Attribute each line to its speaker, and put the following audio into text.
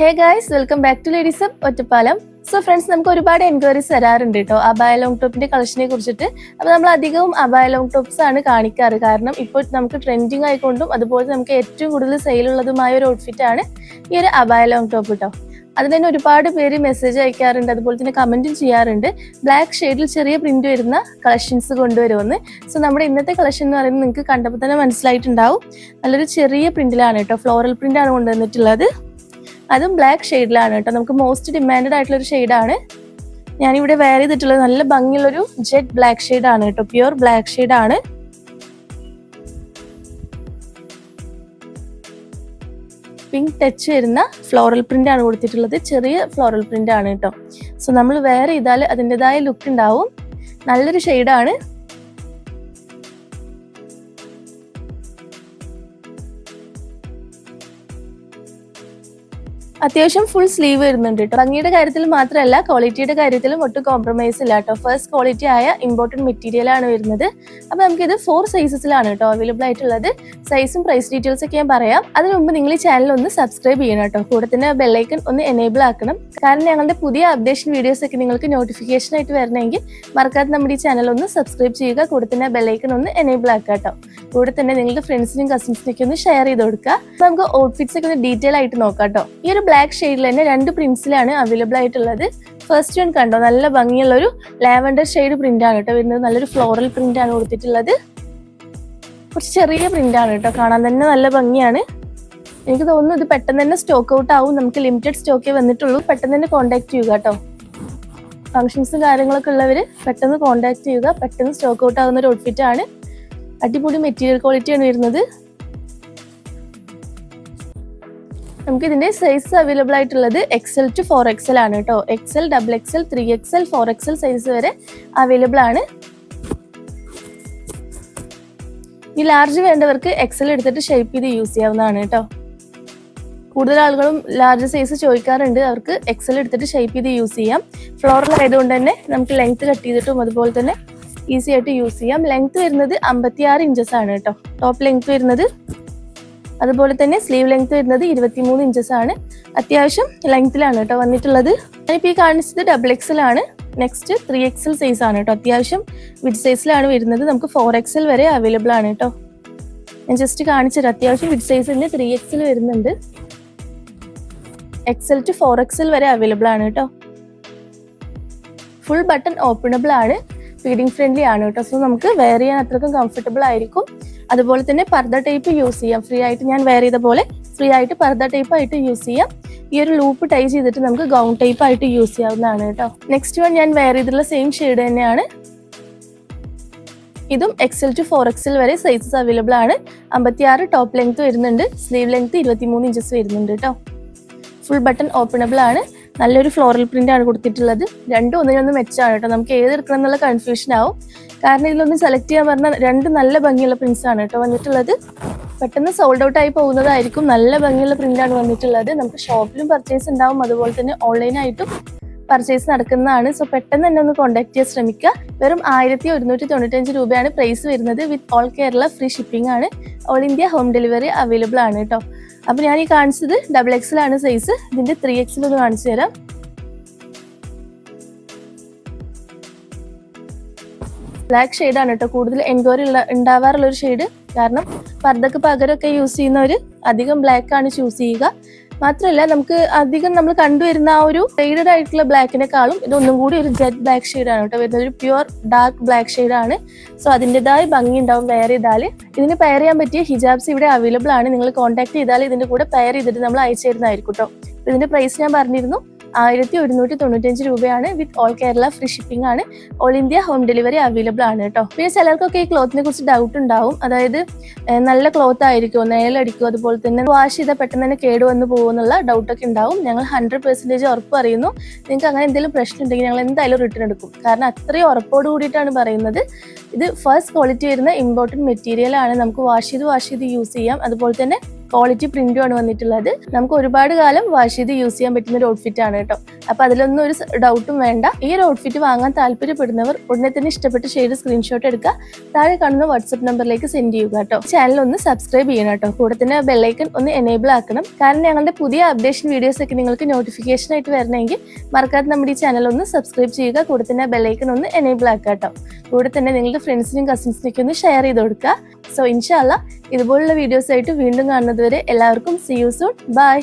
Speaker 1: Hey guys welcome back to ladies Ottapalam. So friends നമുക്ക് ഒരുപാട് enquiries വരാറുണ്ട് കേട്ടോ. അബായ ലോങ് ടോപ്പിന്റെ കളക്ഷനെ കുറിച്ചിട്ട്. അപ്പൊ നമ്മൾ അധികവും അബായ ലോങ് ടോപ്സ് ആണ് കാണിക്കാറ്. കാരണം ഇപ്പോൾ നമുക്ക് ട്രെൻഡിങ് ആയിക്കൊണ്ടും അതുപോലെ നമുക്ക് ഏറ്റവും കൂടുതൽ സെയിൽ ഉള്ളതുമായ ഒരു ഔട്ട്ഫിറ്റ് ആണ് ഈ ഒരു അബായ ലോങ് ടോപ്പ് കേട്ടോ. അതിന് തന്നെ ഒരുപാട് പേര് മെസ്സേജ് അയക്കാറുണ്ട്. അതുപോലെ തന്നെ കമന്റും ചെയ്യാറുണ്ട്. ബ്ലാക്ക് ഷെയ്ഡിൽ ചെറിയ പ്രിന്റ് വരുന്ന കളക്ഷൻസ് കൊണ്ടുവരുമെന്ന്. സോ നമ്മുടെ ഇന്നത്തെ കളക്ഷൻ എന്ന് പറയുന്നത് നിങ്ങൾക്ക് കണ്ടപ്പോൾ തന്നെ മനസ്സിലായിട്ടുണ്ടാവും. നല്ലൊരു ചെറിയ പ്രിന്റിലാണ് കേട്ടോ. ഫ്ലോറൽ ആണ് കൊണ്ടുവന്നിട്ടുള്ളത്. അതും ബ്ലാക്ക് ഷെയ്ഡിലാണ് കേട്ടോ. നമുക്ക് മോസ്റ്റ് ഡിമാൻഡഡ് ആയിട്ടുള്ള ഒരു ഷെയ്ഡാണ് ഞാനിവിടെ വെയർ ചെയ്തിട്ടുള്ളത് നല്ല ഭംഗിയുള്ളൊരു ജെറ്റ് ബ്ലാക്ക് ഷെയ്ഡാണ് കേട്ടോ. പ്യുവർ ബ്ലാക്ക് ഷെയ്ഡാണ് പിങ്ക് ടച്ച് വരുന്ന ഫ്ലോറൽ പ്രിന്റ് ആണ് കൊടുത്തിട്ടുള്ളത്. ചെറിയ ഫ്ലോറൽ പ്രിന്റ് ആണ് കേട്ടോ. സോ നമ്മൾ വേറെ ചെയ്താൽ അതിന്റെതായ ലുക്ക് ഉണ്ടാവും. നല്ലൊരു ഷെയ്ഡാണ് അത്യാവശ്യം ഫുൾ സ്ലീവ് വരുന്നുണ്ട് കേട്ടോ ഭംഗിയുടെ കാര്യത്തിൽ മാത്രമല്ല ക്വാളിറ്റിയുടെ കാര്യത്തിലും ഒട്ടും കോംപ്രമൈസ് ഇല്ല കേട്ടോ ഫസ്റ്റ് ക്വാളിറ്റി ആയ ഇമ്പോർട്ടന്റ് മെറ്റീരിയൽ ആണ് വരുന്നത്. അപ്പോൾ നമുക്കിത് ഫോർ സൈസസിലാണ് കേട്ടോ അവൈലബിൾ ആയിട്ടുള്ളത്. സൈസും പ്രൈസ് ഡീറ്റെയിൽസ് ഒക്കെ ഞാൻ പറയാം. അതിന് മുമ്പ് നിങ്ങൾ ഈ ചാനൽ ഒന്ന് സബ്സ്ക്രൈബ് ചെയ്യണം കേട്ടോ കൂടെ തന്നെ ബെല്ലൈക്കൺ ഒന്ന് എനേബിൾ ആക്കണം. കാരണം ഞങ്ങളുടെ പുതിയ അപ്ഡേഷൻ വീഡിയോസ് ഒക്കെ നിങ്ങൾക്ക് നോട്ടിഫിക്കേഷൻ ആയിട്ട് വരണമെങ്കിൽ മറക്കാതെ നമ്മുടെ ഈ ചാനൽ ഒന്ന് സബ്സ്ക്രൈബ് ചെയ്യുക. കൂടെ തന്നെ ബെല്ലൈക്കൺ ഒന്ന് എനേബിൾ ആക്കുക കേട്ടോ കൂടെ തന്നെ നിങ്ങളുടെ ഫ്രണ്ട്സിനും കസിൻസിനൊക്കെ ഒന്ന് ഷെയർ ചെയ്ത് കൊടുക്കുക. നമുക്ക് ഔട്ട്ഫിറ്റ്സ് ഒക്കെ ഒന്ന് ഡീറ്റെയിൽ ആയിട്ട് നോക്കാം കേട്ടോ. ഈ ഒരു ബ്ലാക്ക് ഷെയ്ഡിൽ തന്നെ രണ്ട് പ്രിന്റ്സിലാണ് അവൈലബിൾ ആയിട്ടുള്ളത്. ഫസ്റ്റ് വൺ കണ്ടോ? നല്ല ഭംഗിയുള്ള ഒരു ലാവൻഡർ ഷെയ്ഡ് പ്രിന്റ് ആണ് കേട്ടോ വരുന്നത്. നല്ലൊരു ഫ്ലോറൽ പ്രിന്റ് ആണ് കൊടുത്തിട്ടുള്ളത്. കുറച്ച് ചെറിയ പ്രിന്റ് ആണ് കേട്ടോ. കാണാൻ തന്നെ നല്ല ഭംഗിയാണ്. എനിക്ക് തോന്നുന്നു ഇത് പെട്ടെന്ന് തന്നെ സ്റ്റോക്ക് ഔട്ട് ആവും. നമുക്ക് ലിമിറ്റഡ് സ്റ്റോക്കേ വന്നിട്ടുള്ളൂ. പെട്ടെന്ന് തന്നെ കോൺടാക്ട് ചെയ്യുക കേട്ടോ. ഫംഗ്ഷൻസും കാര്യങ്ങളൊക്കെ ഉള്ളവർ പെട്ടെന്ന് കോൺടാക്ട് ചെയ്യുക. പെട്ടെന്ന് സ്റ്റോക്ക് ഔട്ട് ആകുന്ന ഒരു ഔട്ട്ഫിറ്റ് ആണ്. അടിപൊളി മെറ്റീരിയൽ ക്വാളിറ്റി ആണ് വരുന്നത്. നമുക്ക് ഇതിന്റെ സൈസ് അവൈലബിൾ ആയിട്ടുള്ളത് എക്സൽ ടു ഫോർ എക്സൽ ആണ് കേട്ടോ. XL double XL three XL four XL size വരെ അവൈലബിൾ ആണ്. ഈ ലാർജ് വേണ്ടവർക്ക് എക്സൽ എടുത്തിട്ട് ഷേപ്പ് ചെയ്ത് യൂസ് ചെയ്യാവുന്നതാണ് കേട്ടോ. കൂടുതൽ ആളുകളും ലാർജ് സൈസ് ചോദിക്കാറുണ്ട്. അവർക്ക് എക്സൽ എടുത്തിട്ട് ഷേപ്പ് ചെയ്ത് യൂസ് ചെയ്യാം. ഫ്ലോറൽ ആയതുകൊണ്ട് തന്നെ നമുക്ക് ലെങ്ത് കട്ട് ചെയ്തിട്ടും അതുപോലെ തന്നെ ഈസി ആയിട്ട് യൂസ് ചെയ്യാം. ലെങ്ത് വരുന്നത് അമ്പത്തിയാറ് ഇഞ്ചസ് ആണ് കേട്ടോ. ടോപ്പ് ലെങ്ത് വരുന്നത് അതുപോലെ തന്നെ സ്ലീവ് ലെങ്ത് വരുന്നത് ഇരുപത്തിമൂന്ന് ഇഞ്ചസ് ആണ്. അത്യാവശ്യം ലെങ്ത്തിലാണ് കേട്ടോ വന്നിട്ടുള്ളത്. ഞാനിപ്പോൾ ഈ കാണിച്ചത് ഡബിൾ ആണ്. നെക്സ്റ്റ് ത്രീ എക്സൽ സൈസ് ആണ് കേട്ടോ. അത്യാവശ്യം വിഡ് സൈസിലാണ് വരുന്നത്. നമുക്ക് ഫോർ എക്സൽ വരെ അവൈലബിൾ ആണ് കേട്ടോ. ഞാൻ ജസ്റ്റ് കാണിച്ചത് അത്യാവശ്യം വിഡ് സൈസിന് ത്രീ എക്സൽ വരുന്നുണ്ട്. എക്സൽ ടു ഫോർ എക്സൽ വരെ അവൈലബിൾ ആണ് കേട്ടോ. ഫുൾ ബട്ടൺ ഓപ്പണബിൾ ആണ്. ഫീഡിംഗ് ഫ്രണ്ട്ലി ആണ് കേട്ടോ. സോ നമുക്ക് വെയർ ചെയ്യാൻ അത്രക്കും കംഫർട്ടബിൾ ആയിരിക്കും. അതുപോലെ തന്നെ പർദ്ദ ടൈപ്പ് യൂസ് ചെയ്യാം. ഫ്രീ ആയിട്ട് ഞാൻ വെയർ ചെയ്ത പോലെ ഫ്രീ ആയിട്ട് പർദ്ദ ടൈപ്പ് ആയിട്ട് യൂസ് ചെയ്യാം. ഈ ഒരു ലൂപ്പ് ടൈ ചെയ്തിട്ട് നമുക്ക് ഗൗൺ ടൈപ്പ് ആയിട്ട് യൂസ് ചെയ്യാവുന്നതാണ് കേട്ടോ. നെക്സ്റ്റ് വൺ ഞാൻ വെയർ ചെയ്തിട്ടുള്ള സെയിം ഷെയ്ഡ് തന്നെയാണ്. ഇതും എക്സൽ ടു ഫോർ എക്സൽ വരെ സൈസസ് അവൈലബിൾ ആണ്. അമ്പത്തിയാറ് ടോപ്പ് ലെങ്ത് വരുന്നുണ്ട്. സ്ലീവ് ലെങ്ത് ഇരുപത്തിമൂന്ന് ഇഞ്ചസ് വരുന്നുണ്ട് കേട്ടോ. ഫുൾ ബട്ടൺ ഓപ്പണബിൾ ആണ്. നല്ലൊരു ഫ്ലോറൽ പ്രിന്റ് ആണ് കൊടുത്തിട്ടുള്ളത്. രണ്ടും ഒന്നിനൊന്ന് മെച്ചാണ് കേട്ടോ. നമുക്ക് ഏത് എടുക്കണം എന്നുള്ള കൺഫ്യൂഷൻ ആവും. കാരണം ഇതിലൊന്ന് സെലക്ട് ചെയ്യാൻ പറഞ്ഞാൽ രണ്ട് നല്ല ഭംഗിയുള്ള പ്രിന്റ്സ് ആണ് കേട്ടോ വന്നിട്ടുള്ളത്. പെട്ടെന്ന് സോൾഡ് ഔട്ട് ആയി പോകുന്നതായിരിക്കും. നല്ല ഭംഗിയുള്ള പ്രിന്റ് ആണ് വന്നിട്ടുള്ളത്. നമുക്ക് ഷോപ്പിലും പർച്ചേസ് ഉണ്ടാവും. അതുപോലെ തന്നെ ഓൺലൈനായിട്ടും പർച്ചേസ് നടക്കുന്നതാണ്. സോ പെട്ടെന്ന് തന്നെ ഒന്ന് കോൺടാക്ട് ചെയ്യാൻ ശ്രമിക്കുക. വെറും ആയിരത്തി ഒരുന്നൂറ്റി തൊണ്ണൂറ്റഞ്ച് രൂപയാണ് പ്രൈസ് വരുന്നത്. With all Kerala free shipping ആണ്. All India home delivery available ആണ് കേട്ടോ. അപ്പൊ ഞാൻ ഈ കാണിച്ചത് ഡബിൾ എക്സൽ ആണ് സൈസ് ഇതിന്റെ ത്രീ എക്സൽ ഒന്ന് കാണിച്ചു തരാം. ബ്ലാക്ക് ഷെയ്ഡാണ് കേട്ടോ കൂടുതൽ എൻക്വയറി ഉണ്ടാവാറുള്ള ഒരു ഷെയ്ഡ് കാരണം പർദ്ദക്ക് പകരമൊക്കെ യൂസ് ചെയ്യുന്നവർ അധികം ബ്ലാക്ക് ആണ് ചൂസ് ചെയ്യുക. മാത്രമല്ല നമുക്ക് അധികം നമ്മൾ കണ്ടുവരുന്ന ആ ഒരു ഷെയ്ഡഡ് ആയിട്ടുള്ള ബ്ലാക്കിനെക്കാളും ഇതൊന്നും കൂടി ഒരു ജെറ്റ് ബ്ലാക്ക് ഷെയ്ഡാണ് കേട്ടോ വരുന്നത്. ഒരു പ്യുവർ ഡാർക്ക് ബ്ലാക്ക് ഷെയ്ഡാണ് സോ അതിന്റെതായ ഭംഗി ഉണ്ടാവും പെയർ ചെയ്താൽ ഇതിന് പെയർ ചെയ്യാൻ പറ്റിയ ഹിജാബ്സ് ഇവിടെ അവൈലബിൾ ആണ്. നിങ്ങൾ കോൺടാക്ട് ചെയ്താൽ ഇതിന്റെ കൂടെ പെയർ ചെയ്തിട്ട് നമ്മൾ അയച്ചു തരുന്നതായിരിക്കും കേട്ടോ. ഇതിന്റെ പ്രൈസ് ഞാൻ പറഞ്ഞിരുന്നു. ആയിരത്തി ഒരുന്നൂറ്റി തൊണ്ണൂറ്റഞ്ച് രൂപയാണ് with all Kerala free shipping ആണ്. All India home delivery available ആണ് കേട്ടോ. പിന്നെ ചിലർക്കൊക്കെ ഈ ക്ലോത്തിനെ കുറിച്ച് ഡൗട്ട് ഉണ്ടാവും. അതായത് നല്ല ക്ലോത്ത് ആയിരിക്കുമോ നേലടിക്കും അതുപോലെ തന്നെ വാഷ് ചെയ്താൽ പെട്ടെന്ന് തന്നെ കേടുവന്ന് പോകുമെന്നുള്ള ഡൗട്ടൊക്കെ ഉണ്ടാവും. ഞങ്ങൾ ഹൺഡ്രഡ് പെർസെന്റേജ് ഉറപ്പ് പറയുന്നു. നിങ്ങൾക്ക് അങ്ങനെ എന്തെങ്കിലും പ്രശ്നം ഉണ്ടെങ്കിൽ ഞങ്ങൾ എന്തായാലും റിട്ടേൺ എടുക്കും. കാരണം അത്രയും ഉറപ്പോട് കൂടിയിട്ടാണ് പറയുന്നത്. ഇത് ഫസ്റ്റ് ക്വാളിറ്റി വരുന്ന ഇമ്പോർട്ടന്റ് മെറ്റീരിയൽ ആണ്. നമുക്ക് വാഷ് ചെയ്ത് വാഷ് ചെയ്ത് യൂസ് ചെയ്യാം. അതുപോലെ തന്നെ ക്വാളിറ്റി പ്രിന്റും ആണ് വന്നിട്ടുള്ളത്. നമുക്ക് ഒരുപാട് കാലം വാഷ് ചെയ്ത് യൂസ് ചെയ്യാൻ പറ്റുന്ന ഒരു ഔട്ട്ഫിറ്റ് ആണ് കേട്ടോ. അപ്പൊ അതിലൊന്നും ഒരു ഡൗട്ടും വേണ്ട. ഈ ഒരു ഔട്ട്ഫിറ്റ് വാങ്ങാൻ താല്പര്യപ്പെടുന്നവർ ഉടനെ തന്നെ ഇഷ്ടപ്പെട്ട ഷെയ്ഡ് സ്ക്രീൻഷോട്ട് എടുക്കുക. താഴെ കാണുന്ന വാട്സ്ആപ്പ് നമ്പറിലേക്ക് സെൻഡ് ചെയ്യുക കേട്ടോ. ചാനൽ ഒന്ന് സബ്സ്ക്രൈബ് ചെയ്യണം കേട്ടോ. കൂടെ തന്നെ ബെല്ലൈക്കൺ ഒന്ന് എനേബിൾ ആക്കണം. കാരണം ഞങ്ങളുടെ പുതിയ അപ്ഡേഷൻ വീഡിയോസ് ഒക്കെ നിങ്ങൾക്ക് നോട്ടിഫിക്കേഷൻ ആയിട്ട് വരണമെങ്കിൽ മറക്കാതെ നമ്മുടെ ഈ ചാനൽ ഒന്ന് സബ്സ്ക്രൈബ് ചെയ്യുക. കൂടെ തന്നെ ബെല്ലൈക്കൺ ഒന്ന് എനേബിൾ ആക്കുക കേട്ടോ. കൂടെ തന്നെ നിങ്ങളുടെ ഫ്രണ്ട്സിനും കസിൻസിനൊക്കെ ഒന്ന് ഷെയർ ചെയ്ത് കൊടുക്കുക. സോ ഇൻഷാല്ല ഇതുപോലുള്ള വീഡിയോസ് ആയിട്ട് വീണ്ടും കാണുന്നത് വരെ എല്ലാവർക്കും സി യു സോൺ ബൈ